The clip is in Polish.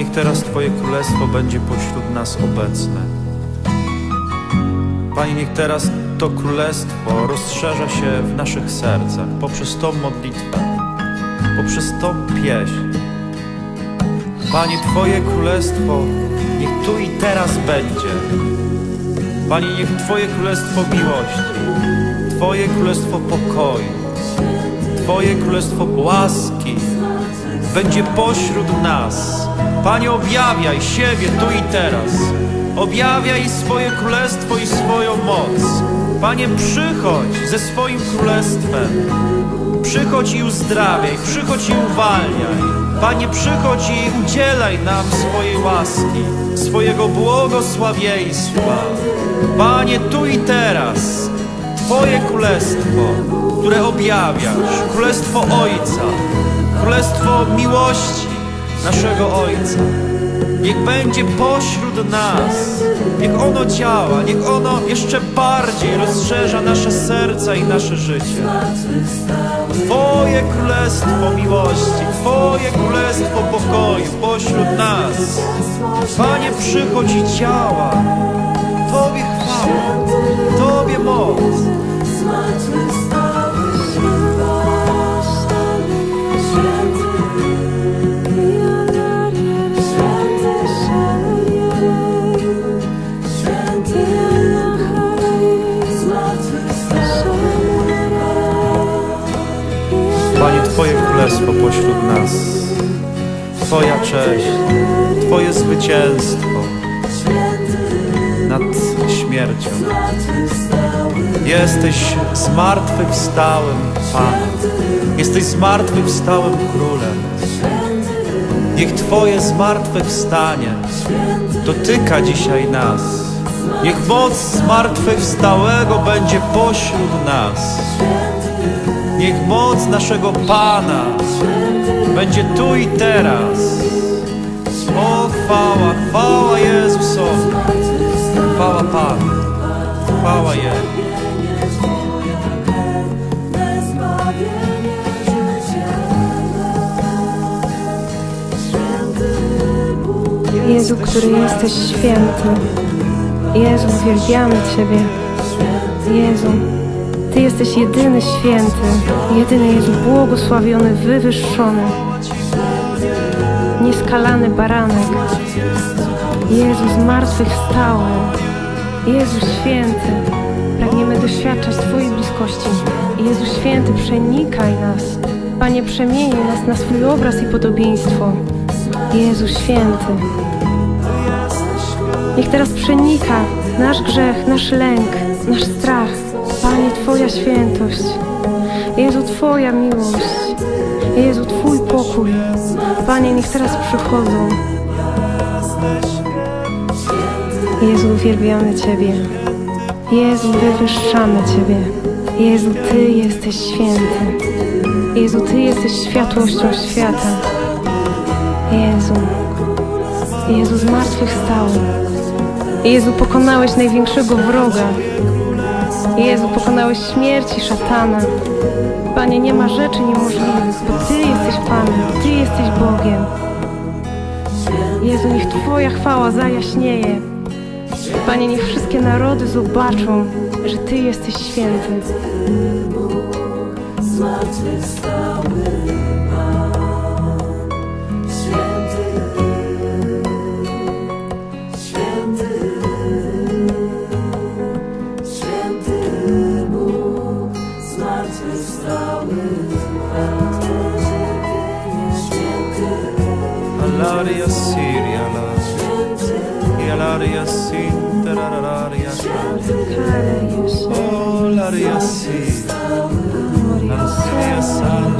niech teraz Twoje królestwo będzie pośród nas obecne. Panie, niech teraz to królestwo rozszerza się w naszych sercach poprzez tą modlitwę, poprzez tą pieśń. Panie, Twoje królestwo niech tu i teraz będzie. Panie, niech Twoje królestwo miłości, Twoje królestwo pokoju, Twoje królestwo łaski będzie pośród nas. Panie, objawiaj siebie tu i teraz. Objawiaj swoje królestwo i swoją moc. Panie, przychodź ze swoim królestwem. Przychodź i uzdrawiaj, przychodź i uwalniaj. Panie, przychodź i udzielaj nam swojej łaski, swojego błogosławieństwa. Panie, tu i teraz Twoje królestwo, które objawiasz, królestwo Ojca, królestwo miłości naszego Ojca. Niech będzie pośród nas, niech ono działa, niech ono jeszcze bardziej rozszerza nasze serca i nasze życie. Twoje królestwo miłości, Twoje królestwo pokoju pośród nas. Panie, przychodź i działa. Tobie chwała, moc. Panie, Twoje królestwo pośród nas. Twoja cześć, Twoje zwycięstwo nad śmiercią. Jesteś zmartwychwstałym Panem. Jesteś zmartwychwstałym Królem. Niech Twoje zmartwychwstanie dotyka dzisiaj nas. Niech moc zmartwychwstałego będzie pośród nas. Niech moc naszego Pana będzie tu i teraz. O, chwała, chwała Jezusowi. Chwała Panu. Chwała Jemu. Jezu, który jesteś święty. Jezu, uwielbiamy Ciebie. Jezu, Ty jesteś jedyny święty, jedyny Jezu błogosławiony, wywyższony, nieskalany baranek. Jezu zmartwychwstały. Jezu święty, pragniemy doświadczać Twojej bliskości. Jezu święty, przenikaj nas. Panie, przemieniaj nas na swój obraz i podobieństwo. Jezu święty. Niech teraz przenika nasz grzech, nasz lęk, nasz strach. Panie, Twoja świętość. Jezu, Twoja miłość. Jezu, Twój pokój. Panie, niech teraz przychodzą. Jezu, uwielbiamy Ciebie. Jezu, wywyższamy Ciebie. Jezu, Ty jesteś święty. Jezu, Ty jesteś światłością świata. Jezu, Jezu, zmartwychwstały. Jezu, pokonałeś największego wroga. Jezu, pokonałeś śmierć i szatana. Panie, nie ma rzeczy niemożliwych, bo Ty jesteś Panem, Ty jesteś Bogiem. Jezu, niech Twoja chwała zajaśnieje. Panie, niech wszystkie narody zobaczą, że Ty jesteś święty. laria sin, tarararia sin. Oh, laria sin, laria san.